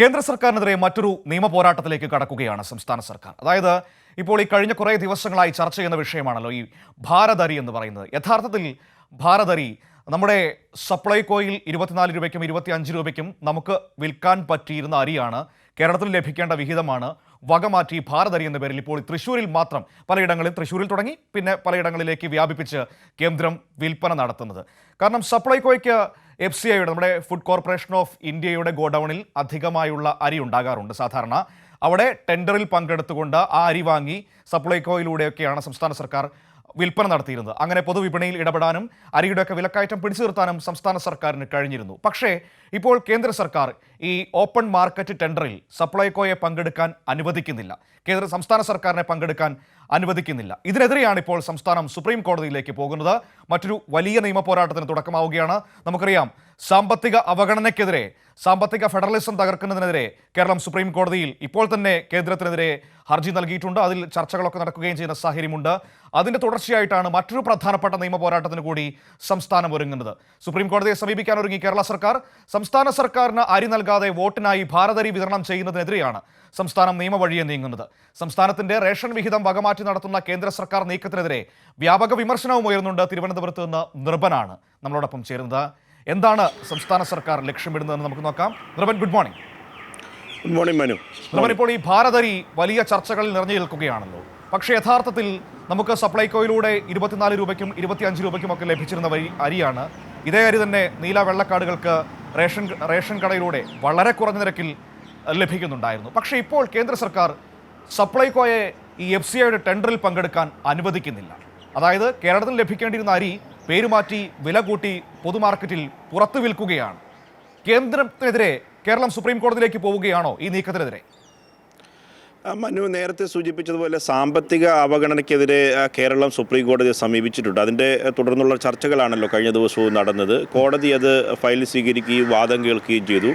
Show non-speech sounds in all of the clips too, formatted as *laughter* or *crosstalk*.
കേന്ദ്ര സർക്കാരിനെതിരെ മറ്റൊരു നിയമ പോരാട്ടത്തിലേക്ക് കടക്കുകയാണ് സംസ്ഥാന സർക്കാർ. അതായത് ഇപ്പോൾ ഈ കഴിഞ്ഞ കുറേ ദിവസങ്ങളായി ചർച്ച ചെയ്യുന്ന വിഷയമാണല്ലോ ഈ ഭാരതരി എന്ന് പറയുന്നത്. യഥാർത്ഥത്തിൽ ഭാരതരി നമ്മുടെ സപ്ലൈകോയിൽ ഇരുപത്തിനാല് രൂപയ്ക്കും ഇരുപത്തി അഞ്ച് രൂപയ്ക്കും നമുക്ക് വിൽക്കാൻ പറ്റിയിരുന്ന അരിയാണ് കേരളത്തിൽ ലഭിക്കേണ്ട വിഹിതമാണ് വകമാറ്റി ഭാരതരി എന്ന പേരിൽ ഇപ്പോൾ തൃശ്ശൂരിൽ മാത്രം പലയിടങ്ങളിൽ തൃശ്ശൂരിൽ തുടങ്ങി പിന്നെ പലയിടങ്ങളിലേക്ക് വ്യാപിപ്പിച്ച് കേന്ദ്രം വിൽപ്പന നടത്തുന്നത്. കാരണം സപ്ലൈകോയ്ക്ക് എഫ് സി ഐയുടെ നമ്മുടെ ഫുഡ് കോർപ്പറേഷൻ ഓഫ് ഇന്ത്യയുടെ ഗോഡൌണിൽ അധികമായുള്ള അരി ഉണ്ടാകാറുണ്ട് സാധാരണ. അവിടെ ടെൻഡറിൽ പങ്കെടുത്തുകൊണ്ട് ആ അരി വാങ്ങി സപ്ലൈകോയിലൂടെയൊക്കെയാണ് സംസ്ഥാന സർക്കാർ വിൽപ്പന നടത്തിയിരുന്നത്. അങ്ങനെ പൊതുവിപണിയിൽ ഇടപെടാനും അരിയുടെയൊക്കെ വിലക്കയറ്റം പിടിച്ചു നിർത്താനും സംസ്ഥാന സർക്കാരിന് കഴിഞ്ഞിരുന്നു. പക്ഷേ ഇപ്പോൾ കേന്ദ്ര സർക്കാർ ഈ ഓപ്പൺ മാർക്കറ്റ് ടെൻഡറിൽ സപ്ലൈകോയെ പങ്കെടുക്കാൻ അനുവദിക്കുന്നില്ല. കേന്ദ്ര സംസ്ഥാന സർക്കാരിനെ പങ്കെടുക്കാൻ അനുവദിക്കുന്നില്ല. ഇതിനെതിരെയാണ് ഇപ്പോൾ സംസ്ഥാനം സുപ്രീം കോടതിയിലേക്ക് പോകുന്നത്. മറ്റൊരു വലിയ നിയമ പോരാട്ടത്തിന് തുടക്കമാവുകയാണ്. നമുക്കറിയാം സാമ്പത്തിക അവഗണനയ്ക്കെതിരെ സാമ്പത്തിക ഫെഡറലിസം തകർക്കുന്നതിനെതിരെ കേരളം സുപ്രീം കോടതിയിൽ ഇപ്പോൾ തന്നെ കേന്ദ്രത്തിനെതിരെ ഹർജി നൽകിയിട്ടുണ്ട്. അതിൽ ചർച്ചകളൊക്കെ നടക്കുകയും ചെയ്യുന്ന സാഹചര്യമുണ്ട്. അതിന്റെ തുടർച്ചയായിട്ടാണ് മറ്റൊരു പ്രധാനപ്പെട്ട നിയമ പോരാട്ടത്തിന് കൂടി സംസ്ഥാനം ഒരുങ്ങുന്നത്. സുപ്രീം കോടതിയെ സമീപിക്കാൻ ഒരുങ്ങി കേരള സർക്കാർ. സംസ്ഥാന സർക്കാരിന് അരി നൽകാതെ വോട്ടിനായി ഭാരതരി വിതരണം ചെയ്യുന്നതിനെതിരെയാണ് സംസ്ഥാനം നിയമവഴിയെ നീങ്ങുന്നത്. സംസ്ഥാനത്തിന്റെ റേഷൻ വിഹിതം വകമാറ്റി നടത്തുന്ന കേന്ദ്ര സർക്കാർ നീക്കത്തിനെതിരെ വ്യാപക വിമർശനവും ഉയർന്നുണ്ട് തിരുവനന്തപുരത്ത് നിന്ന് നിർഭനാണ് നമ്മളോടൊപ്പം ചേരുന്നത്. എന്താണ് സംസ്ഥാന സർക്കാർ ലക്ഷ്യമിടുന്നതെന്ന് നമുക്ക് നോക്കാം. Nirbhan good morning good morning Manu. Nirbhan ഇപ്പോൾ ഈ ഭാരതരി വലിയ ചർച്ചകളിൽ നിറഞ്ഞു നിൽക്കുകയാണല്ലോ. പക്ഷേ യഥാർത്ഥത്തിൽ നമുക്ക് സപ്ലൈകോയിലൂടെ ഇരുപത്തിനാല് രൂപയ്ക്കും ഇരുപത്തിയഞ്ച് രൂപയ്ക്കും ഒക്കെ ലഭിച്ചിരുന്ന വഴി അരിയാണ്. ഇതേ അരി തന്നെ നീല വെള്ളക്കാടുകൾക്ക് റേഷൻ റേഷൻ കടയിലൂടെ വളരെ കുറഞ്ഞ നിരക്കിൽ ലഭിക്കുന്നുണ്ടായിരുന്നു. പക്ഷേ ഇപ്പോൾ കേന്ദ്ര സർക്കാർ സപ്ലൈകോയെ ഈ എഫ് സി ഐയുടെ ടെൻഡറിൽ പങ്കെടുക്കാൻ അനുവദിക്കുന്നില്ല. അതായത് കേരളത്തിൽ ലഭിക്കേണ്ടിയിരുന്ന അരി പേരുമാറ്റി വില കൂട്ടി പൊതുമാർക്കറ്റിൽ പുറത്തു വിൽക്കുകയാണ്. കേന്ദ്രത്തിനെതിരെ കേരളം സുപ്രീം കോടതിയിലേക്ക് പോവുകയാണോ ഈ നീക്കത്തിനെതിരെ? മനു നേരത്തെ സൂചിപ്പിച്ചതുപോലെ സാമ്പത്തിക അവഗണനയ്ക്കെതിരെ കേരളം സുപ്രീം കോടതിയെ സമീപിച്ചിട്ടുണ്ട്. അതിന്റെ തുടർന്നുള്ള ചർച്ചകളാണല്ലോ കഴിഞ്ഞ ദിവസവും നടന്നത്. കോടതി അത് ഫയൽ സ്വീകരിക്കുകയും വാദം കേൾക്കുകയും ചെയ്തു.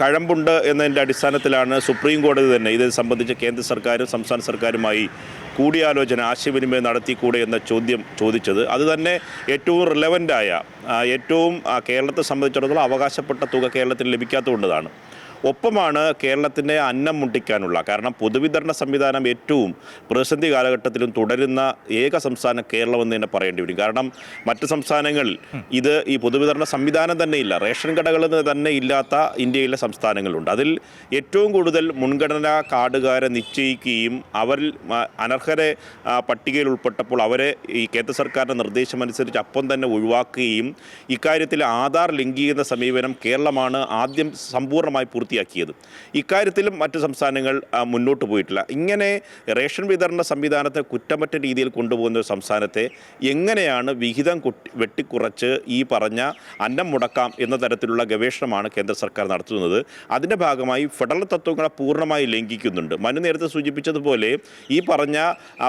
കഴമ്പുണ്ട് എന്നതിന്റെ അടിസ്ഥാനത്തിലാണ് സുപ്രീം കോടതി തന്നെ ഇത് സംബന്ധിച്ച് കേന്ദ്ര സർക്കാരും സംസ്ഥാന സർക്കാരുമായി കൂടിയാലോചന ആശയവിനിമയം നടത്തിക്കൂടെ എന്ന ചോദ്യം ചോദിച്ചത്. അതുതന്നെ ഏറ്റവും റിലവന്റായ ഏറ്റവും കേരളത്തെ സംബന്ധിച്ചിടത്തോളം അവകാശപ്പെട്ട തുക കേരളത്തിന് ലഭിക്കാത്തതുകൊണ്ടതാണ്. ഒപ്പമാണ് കേരളത്തിന്റെ അന്നം മുട്ടിക്കാനുള്ള. കാരണം പൊതുവിതരണ സംവിധാനം ഏറ്റവും പ്രതിസന്ധി കാലഘട്ടത്തിലും തുടരുന്ന ഏക സംസ്ഥാനം കേരളം എന്ന് തന്നെ പറയേണ്ടി വരും. കാരണം മറ്റ് സംസ്ഥാനങ്ങളിൽ ഇത് ഈ പൊതുവിതരണ സംവിധാനം തന്നെ ഇല്ല റേഷൻ കടകൾ തന്നെ ഇല്ലാത്ത ഇന്ത്യയിലെ സംസ്ഥാനങ്ങളുണ്ട്. അതിൽ ഏറ്റവും കൂടുതൽ മുൻഗണനാ കാർഡുകാരെ നിശ്ചയിക്കുകയും അവരിൽ അനർഹരെ പട്ടികയിൽ ഉൾപ്പെട്ടപ്പോൾ അവരെ ഈ കേന്ദ്ര സർക്കാരിന്റെ നിർദ്ദേശമനുസരിച്ച് അപ്പം തന്നെ ഒഴിവാക്കുകയും ഇക്കാര്യത്തിൽ ആധാർ ലിങ്ക് ചെയ്യുന്ന സമീപനം കേരളമാണ് ആദ്യം സമ്പൂർണമായി പൂർത്തിയാക്കിയത്. ഇക്കാര്യത്തിലും മറ്റ് സംസ്ഥാനങ്ങൾ മുന്നോട്ട് പോയിട്ടില്ല. ഇങ്ങനെ റേഷൻ വിതരണ സംവിധാനത്തെ കുറ്റമറ്റ രീതിയിൽ കൊണ്ടുപോകുന്ന ഒരു സംസ്ഥാനത്തെ എങ്ങനെയാണ് വിഹിതം വെട്ടിക്കുറച്ച് ഈ പറഞ്ഞ അന്നം മുടക്കാം എന്ന തരത്തിലുള്ള ഗവേഷണമാണ് കേന്ദ്ര സർക്കാർ നടത്തുന്നത്. അതിന്റെ ഭാഗമായി ഫെഡറൽ തത്വങ്ങളെ പൂർണമായി ലംഘിക്കുന്നുണ്ട്. മനു നേരത്തെ സൂചിപ്പിച്ചതുപോലെ ഈ പറഞ്ഞ ആ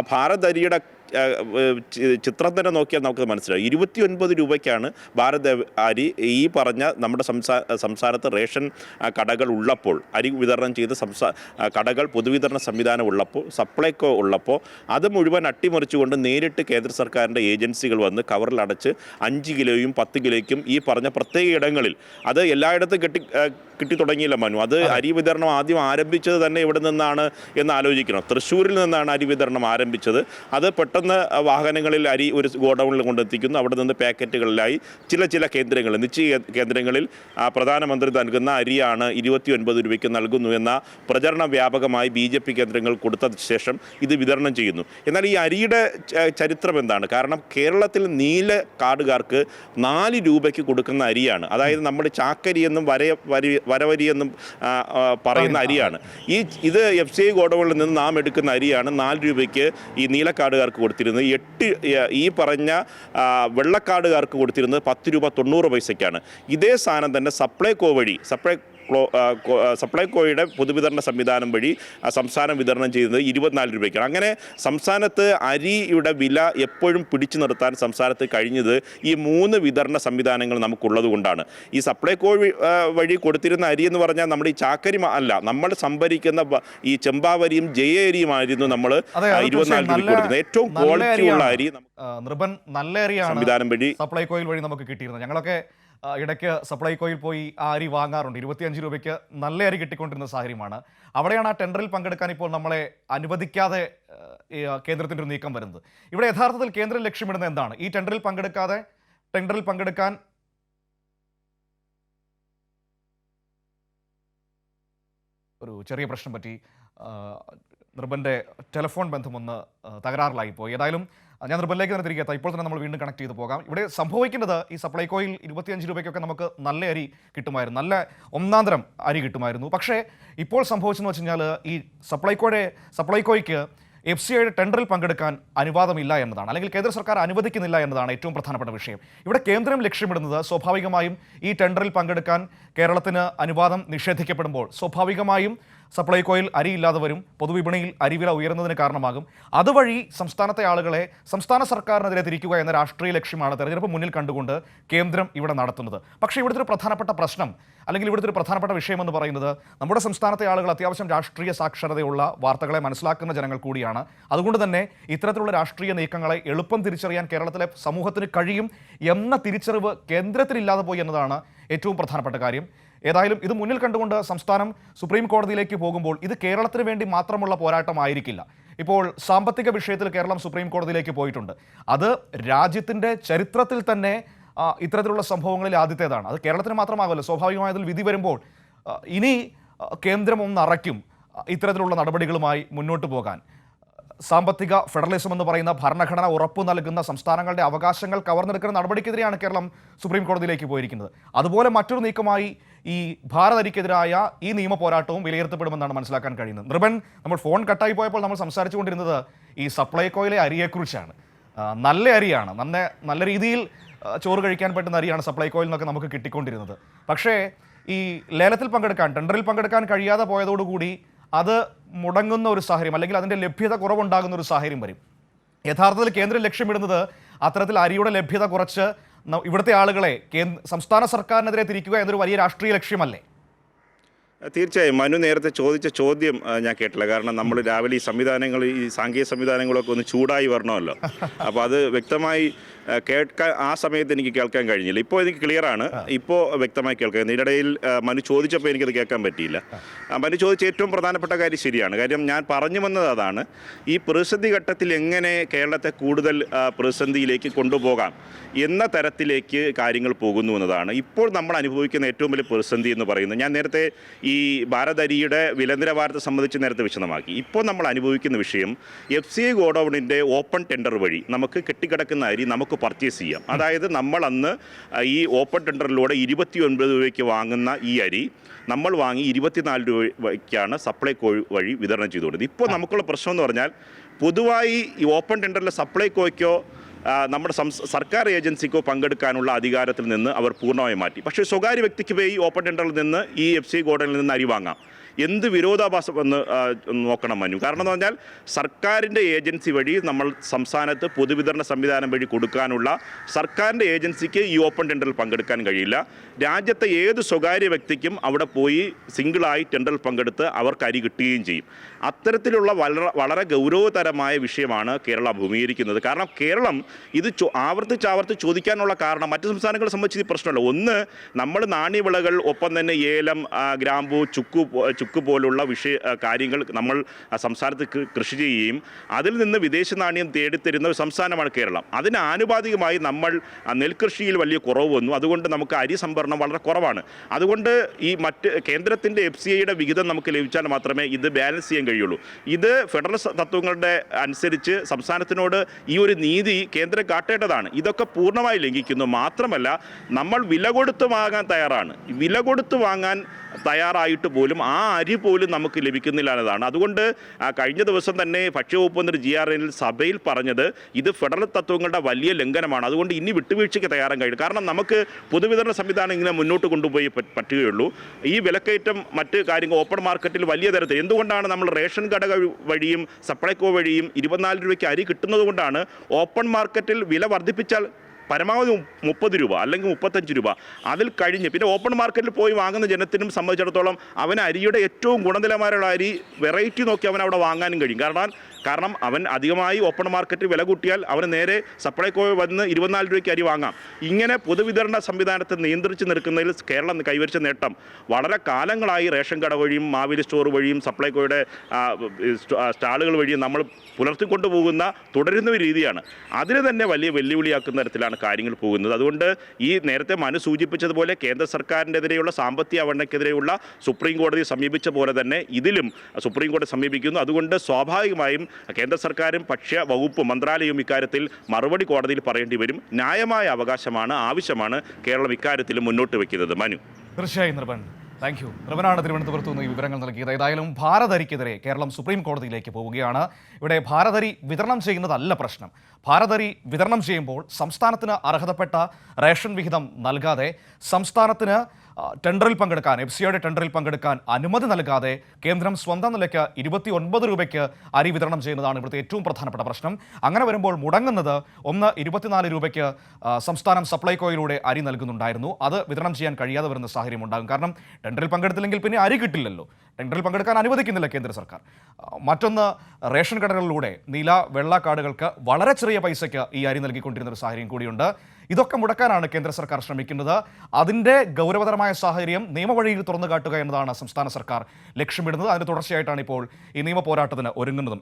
ചിത്രം തന്നെ നോക്കിയാൽ നമുക്ക് മനസ്സിലാവും. ഇരുപത്തി ഒൻപത് രൂപയ്ക്കാണ് ഭാരത് അരി ഈ പറഞ്ഞ നമ്മുടെ സംസ്ഥാന സംസ്ഥാനത്ത് റേഷൻ കടകൾ ഉള്ളപ്പോൾ അരി വിതരണം ചെയ്ത് സംസ്ഥാന കടകൾ പൊതുവിതരണ സംവിധാനം ഉള്ളപ്പോൾ സപ്ലൈകോ ഉള്ളപ്പോൾ അത് മുഴുവൻ അട്ടിമറിച്ചുകൊണ്ട് നേരിട്ട് കേന്ദ്ര സർക്കാരിന്റെ ഏജൻസികൾ വന്ന് കവറിൽ അടച്ച് അഞ്ച് കിലോയും പത്ത് കിലോയ്ക്കും ഈ പറഞ്ഞ പ്രത്യേക ഇടങ്ങളിൽ അത് എല്ലായിടത്തും കെട്ടി കിട്ടി തുടങ്ങിയില്ല മനു. അത്. അരി വിതരണം ആദ്യം ആരംഭിച്ചത് തന്നെ ഇവിടെ നിന്നാണ് എന്ന് ആലോചിക്കണം. തൃശ്ശൂരിൽ നിന്നാണ് അരി വിതരണം ആരംഭിച്ചത്. അത് പെട്ടെന്ന് വാഹനങ്ങളിൽ അരി ഒരു ഗോഡൗണിൽ കൊണ്ടെത്തിക്കുന്നു. അവിടെ നിന്ന് പാക്കറ്റുകളിലായി ചില ചില കേന്ദ്രങ്ങൾ നിശ്ചയ കേന്ദ്രങ്ങളിൽ ആ, പ്രധാനമന്ത്രി നൽകുന്ന അരിയാണ് ഇരുപത്തി ഒൻപത് രൂപയ്ക്ക് നൽകുന്നു എന്ന പ്രചരണം വ്യാപകമായി ബി ജെ പി കേന്ദ്രങ്ങൾ കൊടുത്ത ശേഷം ഇത് വിതരണം ചെയ്യുന്നു. എന്നാൽ ഈ അരിയുടെ ചരിത്രം എന്താണ്? കാരണം കേരളത്തിൽ നീല കാർഡുകാർക്ക് നാല് രൂപയ്ക്ക് കൊടുക്കുന്ന അരിയാണ്. അതായത് നമ്മുടെ ചാക്കരി എന്നും വര വരി വരവരി എന്നും പറയുന്ന അരിയാണ്. ഈ ഇത് എഫ് സി ഐ ഗോഡൗണിൽ നിന്ന് നാം എടുക്കുന്ന അരിയാണ് നാല് രൂപയ്ക്ക് ഈ നീലക്കാടുകാർക്ക് കൊടുത്തിരുന്നത്. എട്ട് ഈ പറഞ്ഞ വെള്ളക്കാടുകാർക്ക് കൊടുത്തിരുന്നത് പത്ത് രൂപ തൊണ്ണൂറ് പൈസയ്ക്കാണ്. ഇതേ സാധനം തന്നെ സപ്ലൈകോ വഴി സപ്ലൈ സപ്ലൈകോയുടെ പൊതുവിതരണ സംവിധാനം വഴി സംസ്ഥാനം വിതരണം ചെയ്യുന്നത് ഇരുപത്തിനാല് രൂപയ്ക്കാണ്. അങ്ങനെ സംസ്ഥാനത്ത് അരിയുടെ വില എപ്പോഴും പിടിച്ചു നിർത്താൻ സംസ്ഥാനത്ത് കഴിഞ്ഞത് ഈ മൂന്ന് വിതരണ സംവിധാനങ്ങൾ നമുക്കുള്ളത് കൊണ്ടാണ്. ഈ സപ്ലൈകോ വഴി- കൊടുത്തിരുന്ന അരി എന്ന് പറഞ്ഞാൽ നമ്മുടെ ഈ ചാക്കരി അല്ല നമ്മൾ സംഭരിക്കുന്ന ഈ ചെമ്പാവരിയും ജയ അരിയുമായിരുന്നു നമ്മൾ ഇരുപത്തിനാല് രൂപ രൂപയ്ക്ക് കൊടുക്കുന്നത് ഏറ്റവും ക്വാളിറ്റിയുള്ള അരി നൃപൻ നല്ല അരിയാണ് സംവിധാനം വഴി സപ്ലൈകോയിൽ വഴി നമുക്ക് കിട്ടിയിരുന്നത്. ഞങ്ങളൊക്കെ ഇടയ്ക്ക് സപ്ലൈകോയിൽ പോയി ആ അരി വാങ്ങാറുണ്ട്. ഇരുപത്തിയഞ്ച് രൂപയ്ക്ക് നല്ല അരി കിട്ടിക്കൊണ്ടിരുന്ന സാഹചര്യമാണ്. അവിടെയാണ് ആ ടെൻഡറിൽ പങ്കെടുക്കാൻ ഇപ്പോൾ നമ്മളെ അനുവദിക്കാതെ കേന്ദ്രത്തിന്റെ ഒരു നീക്കം വരുന്നത്. ഇവിടെ യഥാർത്ഥത്തിൽ കേന്ദ്രം ലക്ഷ്യമിടുന്നത് എന്താണ്? ഈ ടെൻഡറിൽ പങ്കെടുക്കാതെ ടെൻഡറിൽ പങ്കെടുക്കാൻ ഒരു ചെറിയ പ്രശ്നം പറ്റി. ആ, നിർബന്റെ ടെലിഫോൺ ബന്ധമൊന്ന് തകരാറിലായി പോയി ഏതായാലും ഞാൻ നിർബലിലേക്ക് തന്നെ തിരികെത്താം ഇപ്പോൾ തന്നെ നമ്മൾ വീണ്ടും കണക്ട് ചെയ്ത് പോകാം. ഇവിടെ സംഭവിക്കുന്നത് ഈ സപ്ലൈകോയിൽ ഇരുപത്തിയഞ്ച് രൂപയ്ക്കൊക്കെ നമുക്ക് നല്ല അരി കിട്ടുമായിരുന്നു. നല്ല ഒന്നാന്തരം അരി കിട്ടുമായിരുന്നു. പക്ഷേ ഇപ്പോൾ സംഭവിച്ചെന്ന് വെച്ച് കഴിഞ്ഞാൽ ഈ സപ്ലൈകോയുടെ സപ്ലൈകോയ്ക്ക് എഫ് സി ഐയുടെ ടെൻഡറിൽ പങ്കെടുക്കാൻ അനുവാദമില്ല എന്നതാണ്. അല്ലെങ്കിൽ കേന്ദ്ര സർക്കാർ അനുവദിക്കുന്നില്ല എന്നതാണ് ഏറ്റവും പ്രധാനപ്പെട്ട വിഷയം. ഇവിടെ കേന്ദ്രം ലക്ഷ്യമിടുന്നത് സ്വാഭാവികമായും ഈ ടെൻഡറിൽ പങ്കെടുക്കാൻ കേരളത്തിന് അനുവാദം നിഷേധിക്കപ്പെടുമ്പോൾ സ്വാഭാവികമായും സപ്ലൈകോയിൽ അരിയില്ലാതെ വരും പൊതുവിപണിയിൽ അരിവില ഉയരുന്നതിന് കാരണമാകും. അതുവഴി സംസ്ഥാനത്തെ ആളുകളെ സംസ്ഥാന സർക്കാരിനെതിരെ തിരിക്കുക എന്ന രാഷ്ട്രീയ ലക്ഷ്യമാണ് തെരഞ്ഞെടുപ്പ് മുന്നിൽ കണ്ടുകൊണ്ട് കേന്ദ്രം ഇവിടെ നടത്തുന്നത്. പക്ഷേ ഇവിടുത്തെ ഒരു പ്രധാനപ്പെട്ട പ്രശ്നം അല്ലെങ്കിൽ ഇവിടുത്തെ ഒരു പ്രധാനപ്പെട്ട വിഷയം എന്ന് പറയുന്നത് നമ്മുടെ സംസ്ഥാനത്തെ ആളുകൾ അത്യാവശ്യം രാഷ്ട്രീയ സാക്ഷരതയുള്ള വാർത്തകളെ മനസ്സിലാക്കുന്ന ജനങ്ങൾ കൂടിയാണ്. അതുകൊണ്ട് തന്നെ ഇത്തരത്തിലുള്ള രാഷ്ട്രീയ നീക്കങ്ങളെ എളുപ്പം തിരിച്ചറിയാൻ കേരളത്തിലെ സമൂഹത്തിന് കഴിയും എന്ന തിരിച്ചറിവ് കേന്ദ്രത്തിലില്ലാതെ പോയി എന്നതാണ് ഏറ്റവും പ്രധാനപ്പെട്ട കാര്യം. ഏതായാലും ഇത് മുന്നിൽ കണ്ടുകൊണ്ട് സംസ്ഥാനം സുപ്രീം കോടതിയിലേക്ക് പോകുമ്പോൾ ഇത് കേരളത്തിന് വേണ്ടി മാത്രമുള്ള പോരാട്ടമായിരിക്കില്ല. ഇപ്പോൾ സാമ്പത്തിക വിഷയത്തിൽ കേരളം സുപ്രീം കോടതിയിലേക്ക് പോയിട്ടുണ്ട്. അത് രാജ്യത്തിന്റെ ചരിത്രത്തിൽ തന്നെ ഇത്തരത്തിലുള്ള സംഭവങ്ങളിൽ ആദ്യത്തേതാണ്. അത് കേരളത്തിന് മാത്രമാകുമല്ലോ സ്വാഭാവികമായതിൽ വിധി വരുമ്പോൾ ഇനി കേന്ദ്രം ഒന്നറയ്ക്കും ഇത്തരത്തിലുള്ള നടപടികളുമായി മുന്നോട്ട് പോകാൻ. സാമ്പത്തിക ഫെഡറലിസം എന്ന് പറയുന്ന ഭരണഘടന ഉറപ്പു നൽകുന്ന സംസ്ഥാനങ്ങളുടെ അവകാശങ്ങൾ കവർന്നെടുക്കുന്ന നടപടിക്കെതിരെയാണ് കേരളം സുപ്രീം കോടതിയിലേക്ക് പോയിരിക്കുന്നത്. അതുപോലെ മറ്റൊരു നീക്കമായി ഈ ഭാരതരിക്കെതിരായ ഈ നിയമ പോരാട്ടവും വിലയിരുത്തപ്പെടുമെന്നാണ് മനസ്സിലാക്കാൻ കഴിയുന്നത്. നൃപൻ നമ്മൾ ഫോൺ കട്ടായി പോയപ്പോൾ നമ്മൾ സംസാരിച്ചുകൊണ്ടിരുന്നത് ഈ സപ്ലൈകോയിലെ അരിയെക്കുറിച്ചാണ്. നല്ല അരിയാണ്. നല്ല നല്ല രീതിയിൽ ചോറ് കഴിക്കാൻ പറ്റുന്ന അരിയാണ് സപ്ലൈകോയിൽ നിന്നൊക്കെ നമുക്ക് കിട്ടിക്കൊണ്ടിരുന്നത്. പക്ഷേ ഈ ലേലത്തിൽ പങ്കെടുക്കാൻ ടെൻഡറിൽ പങ്കെടുക്കാൻ കഴിയാതെ പോയതോടുകൂടി അത് മുടങ്ങുന്ന ഒരു സാഹചര്യം അല്ലെങ്കിൽ അതിന്റെ ലഭ്യത കുറവുണ്ടാകുന്ന ഒരു സാഹചര്യം വരും. യഥാർത്ഥത്തിൽ കേന്ദ്രം ലക്ഷ്യമിടുന്നത് അത്തരത്തിൽ അരിയുടെ ലഭ്യത കുറച്ച് ഇവിടുത്തെ ആളുകളെ സംസ്ഥാന സർക്കാരിനെതിരെ തിരിക്കുക എന്നൊരു വലിയ രാഷ്ട്രീയ ലക്ഷ്യമല്ലേ? തീർച്ചയായും. മനു നേരത്തെ ചോദിച്ച ചോദ്യം ഞാൻ കേട്ടില്ല. കാരണം നമ്മൾ രാവിലെ ഈ സംവിധാനങ്ങൾ ഈ സാങ്കേതിക സംവിധാനങ്ങളൊക്കെ ഒന്ന് ചൂടായി വരണമല്ലോ. *laughs* അപ്പോൾ അത് വ്യക്തമായി കേൾക്കാൻ ആ സമയത്ത് എനിക്ക് കേൾക്കാൻ കഴിഞ്ഞില്ല. ഇപ്പോൾ എനിക്ക് ക്ലിയർ ആണ്. ഇപ്പോൾ വ്യക്തമായി കേൾക്കാൻ ഇതിനിടയിൽ മനു ചോദിച്ചപ്പോൾ എനിക്കത് കേൾക്കാൻ പറ്റിയില്ല. മനു ചോദിച്ച ഏറ്റവും പ്രധാനപ്പെട്ട കാര്യം ശരിയാണ്. കാര്യം ഞാൻ പറഞ്ഞു വന്നത് അതാണ് ഈ പ്രതിസന്ധി ഘട്ടത്തിൽ എങ്ങനെ കേരളത്തെ കൂടുതൽ പ്രതിസന്ധിയിലേക്ക് കൊണ്ടുപോകാം എന്ന തരത്തിലേക്ക് കാര്യങ്ങൾ പോകുന്നു എന്നതാണ്. ഇപ്പോൾ നമ്മൾ അനുഭവിക്കുന്ന ഏറ്റവും വലിയ പ്രതിസന്ധി എന്ന് പറയുന്നത് ഞാൻ നേരത്തെ ഈ ഭാരത് അരിയുടെ വില നിലവാരത്തെ സംബന്ധിച്ച് നേരത്തെ വിശദമാക്കി. ഇപ്പോൾ നമ്മൾ അനുഭവിക്കുന്ന വിഷയം എഫ് സി ഗോഡൌണിന്റെ ഓപ്പൺ ടെൻഡർ വഴി നമുക്ക് കെട്ടിക്കിടക്കുന്ന അരി നമുക്ക് പർച്ചേസ് ചെയ്യാം. അതായത് നമ്മൾ അന്ന് ഈ ഓപ്പൺ ടെൻഡറിലൂടെ ഇരുപത്തി ഒൻപത് രൂപയ്ക്ക് വാങ്ങുന്ന ഈ അരി നമ്മൾ വാങ്ങി ഇരുപത്തിനാല് രൂപയ്ക്കാണ് സപ്ലൈകോ വഴി വിതരണം ചെയ്തുകൊണ്ടത് ഇപ്പോൾ നമുക്കുള്ള പ്രശ്നം എന്ന് പറഞ്ഞാൽ പൊതുവായി ഈ ഓപ്പൺ ടെൻഡറിലെ സപ്ലൈകോയ്ക്കോ നമ്മുടെ സർക്കാർ ഏജൻസിക്കോ പങ്കെടുക്കാനുള്ള അധികാരത്തിൽ നിന്ന് അവർ പൂർണമായി മാറ്റി. പക്ഷേ സ്വകാര്യ വ്യക്തിക്ക് പോയി ഓപ്പൺ ടെൻഡറിൽ നിന്ന് ഈ എഫ് സി ഗോഡനിൽ നിന്ന് അരി വാങ്ങാം. എന്ത് വിരോധാഭാസം എന്ന് നോക്കണം മനു. കാരണം എന്ന് പറഞ്ഞാൽ സർക്കാരിന്റെ ഏജൻസി വഴി നമ്മൾ സംസ്ഥാനത്ത് പൊതുവിതരണ സംവിധാനം വഴി കൊടുക്കാനുള്ള സർക്കാരിന്റെ ഏജൻസിക്ക് ഈ ഓപ്പൺ ടെൻഡറിൽ പങ്കെടുക്കാൻ കഴിയില്ല. രാജ്യത്തെ ഏത് സ്വകാര്യ വ്യക്തിക്കും അവിടെ പോയി സിംഗിളായി ടെൻഡറിൽ പങ്കെടുത്ത് അവർക്ക് അരി കിട്ടുകയും ചെയ്യും. അത്തരത്തിലുള്ള വളരെ വളരെ ഗൗരവതരമായ വിഷയമാണ് കേരള അഭിമുഖീകരിക്കുന്നത് കാരണം കേരളം ഇത് ചോ- ആവർത്തിച്ച് ആവർത്തിച്ച് ചോദിക്കാനുള്ള കാരണം മറ്റ് സംസ്ഥാനങ്ങളെ സംബന്ധിച്ച് ഇത് പ്രശ്നമല്ല. ഒന്ന് നമ്മൾ നാണ്യവിളകൾ ഒപ്പം തന്നെ ഏലം ഗ്രാമ്പു ചുക്ക് ചുക്ക് പോലുള്ള വിഷയ കാര്യങ്ങൾ നമ്മൾ സംസ്ഥാനത്ത് കൃഷി ചെയ്യുകയും അതിൽ നിന്ന് വിദേശ നാണ്യം തേടിത്തരുന്ന ഒരു സംസ്ഥാനമാണ് കേരളം. അതിന് ആനുപാതികമായി നമ്മൾ നെൽകൃഷിയിൽ വലിയ കുറവ് വന്നു. അതുകൊണ്ട് നമുക്ക് അരി സംഭരണം വളരെ കുറവാണ്. അതുകൊണ്ട് ഈ മറ്റ് കേന്ദ്രത്തിന്റെ എഫ് സി ഐയുടെ വിഹിതം നമുക്ക് ലഭിച്ചാൽ മാത്രമേ ഇത് ബാലൻസ് ചെയ്യാൻ കഴിയുള്ളൂ. ഇത് ഫെഡറൽ തത്വങ്ങളുടെ അനുസരിച്ച് സംസ്ഥാനത്തിനോട് ഈ ഒരു നീതി കേന്ദ്രം കാട്ടേണ്ടതാണ്. ഇതൊക്കെ പൂർണമായി ലംഘിക്കുന്നു. മാത്രമല്ല നമ്മൾ വില കൊടുത്ത് വാങ്ങാൻ തയ്യാറാണ്. വില കൊടുത്ത് വാങ്ങാൻ തയ്യാറായിട്ട് പോലും ആ അരി പോലും നമുക്ക് ലഭിക്കുന്നില്ല എന്നതാണ്. അതുകൊണ്ട് കഴിഞ്ഞ ദിവസം തന്നെ ഭക്ഷ്യവകുപ്പ് മന്ത്രി ജി ആർ എനിൽ സഭയിൽ പറഞ്ഞത് ഇത് ഫെഡറൽ തത്വങ്ങളുടെ വലിയ ലംഘനമാണ്. അതുകൊണ്ട് ഇനി വിട്ടുവീഴ്ചയ്ക്ക് തയ്യാറാൻ കഴിയും കാരണം നമുക്ക് പൊതുവിതരണ സംവിധാനം ഇങ്ങനെ മുന്നോട്ട് കൊണ്ടുപോയി പറ്റുകയുള്ളൂ. ഈ വിലക്കയറ്റം മറ്റ് കാര്യങ്ങൾ ഓപ്പൺ മാർക്കറ്റിൽ വലിയ തരത്തിൽ എന്തുകൊണ്ടാണ് നമ്മൾ റേഷൻ കട വഴിയും സപ്ലൈകോ വഴിയും ഇരുപത്തിനാല് രൂപയ്ക്ക് അരി കിട്ടുന്നത് കൊണ്ടാണ് ഓപ്പൺ മാർക്കറ്റിൽ വില വർദ്ധിപ്പിച്ചാൽ പരമാവധി മുപ്പത് രൂപ അല്ലെങ്കിൽ മുപ്പത്തഞ്ച് രൂപ അതിൽ കഴിഞ്ഞ് പിന്നെ ഓപ്പൺ മാർക്കറ്റിൽ പോയി വാങ്ങുന്ന ജനത്തിനും സംബന്ധിച്ചിടത്തോളം അവൻ അരിയുടെ ഏറ്റവും ഗുണനിലവാരമുള്ള അരി വെറൈറ്റി നോക്കി അവൻ അവിടെ വാങ്ങാനും കഴിയും. കാരണം കാരണം അവൻ അധികമായി ഓപ്പൺ മാർക്കറ്റിൽ വില കൂട്ടിയാൽ അവന് നേരെ സപ്ലൈകോ വന്ന് ഇരുപത്തിനാല് രൂപയ്ക്ക് അരി വാങ്ങാം. ഇങ്ങനെ പൊതുവിതരണ സംവിധാനത്തെ നിയന്ത്രിച്ച് നിൽക്കുന്നതിൽ കേരളം കൈവരിച്ച നേട്ടം വളരെ കാലങ്ങളായി റേഷൻ കട വഴിയും മാവേലി സ്റ്റോർ വഴിയും സപ്ലൈകോയുടെ സ്റ്റാളുകൾ വഴിയും നമ്മൾ പുലർത്തിക്കൊണ്ടു പോകുന്ന തുടരുന്ന ഒരു രീതിയാണ്. അതിന് തന്നെ വലിയ വെല്ലുവിളിയാക്കുന്ന തരത്തിലാണ് കാര്യങ്ങൾ പോകുന്നത്. അതുകൊണ്ട് ഈ നേരത്തെ മനു സൂചിപ്പിച്ചതുപോലെ കേന്ദ്ര സർക്കാരിനെതിരെയുള്ള സാമ്പത്തിക അവണ്ണയ്ക്കെതിരെയുള്ള സുപ്രീം കോടതി സമീപിച്ച പോലെ തന്നെ ഇതിലും സുപ്രീം കോടതി സമീപിക്കുന്നു. അതുകൊണ്ട് സ്വാഭാവികമായും കേന്ദ്ര സർക്കാരും ഭക്ഷ്യ വകുപ്പ് മന്ത്രാലയവും ഇക്കാര്യത്തിൽ മറുപടി കോടതിയിൽ പറയേണ്ടി വരും. ന്യായമായ അവകാശമാണ് ആവശ്യമാണ് കേരളം ഇക്കാര്യത്തിൽ മുന്നോട്ട് വെക്കുന്നത്. മനു. തീർച്ചയായും നിർബൻ. താങ്ക് യു നിർബനാണ് തിരുവനന്തപുരത്ത് നിന്ന് വിവരങ്ങൾ നൽകിയത്. ഏതായാലും ഭാരതരിക്കെതിരെ കേരളം സുപ്രീം കോടതിയിലേക്ക് പോവുകയാണ്. ഇവിടെ ഭാരതരി വിതരണം ചെയ്യുന്നതല്ല പ്രശ്നം. ഭാരതരി വിതരണം ചെയ്യുമ്പോൾ സംസ്ഥാനത്തിന് അർഹതപ്പെട്ട റേഷൻ വിഹിതം നൽകാതെ സംസ്ഥാനത്തിന് ടെൻഡറിൽ പങ്കെടുക്കാൻ എഫ് സിയുടെ ടെൻഡറിൽ പങ്കെടുക്കാൻ അനുമതി നൽകാതെ കേന്ദ്രം സ്വന്തം നിലയ്ക്ക് ഇരുപത്തി ഒൻപത് രൂപയ്ക്ക് അരി വിതരണം ചെയ്യുന്നതാണ് ഇവിടുത്തെ ഏറ്റവും പ്രധാനപ്പെട്ട പ്രശ്നം. അങ്ങനെ വരുമ്പോൾ മുടങ്ങുന്നത് ഒന്ന് ഇരുപത്തിനാല് രൂപയ്ക്ക് സംസ്ഥാനം സപ്ലൈകോയിലൂടെ അരി നൽകുന്നുണ്ടായിരുന്നു. അത് വിതരണം ചെയ്യാൻ കഴിയാതെ വരുന്ന സാഹചര്യം ഉണ്ടാകും. കാരണം ടെൻഡറിൽ പങ്കെടുത്തില്ലെങ്കിൽ പിന്നെ അരി കിട്ടില്ലല്ലോ. ടെൻഡറിൽ പങ്കെടുക്കാൻ അനുവദിക്കുന്നില്ല കേന്ദ്ര സർക്കാർ. മറ്റൊന്ന് റേഷൻ കടകളിലൂടെ നീല വെള്ള കാർഡുകൾക്ക് വളരെ ചെറിയ പൈസയ്ക്ക് ഈ അരി നൽകിക്കൊണ്ടിരുന്ന ഒരു സാഹചര്യം കൂടിയുണ്ട്. ഇതൊക്കെ മുടക്കാനാണ് കേന്ദ്ര സർക്കാർ ശ്രമിക്കുന്നത്. അതിന്റെ ഗൗരവതരമായ സാഹചര്യം നിയമവഴിയിൽ തുറന്നു കാട്ടുക എന്നതാണ് സംസ്ഥാന സർക്കാർ ലക്ഷ്യമിടുന്നത്. അതിന് തുടർച്ചയായിട്ടാണ് ഇപ്പോൾ ഈ നിയമ പോരാട്ടത്തിന് ഒരുങ്ങുന്നതും.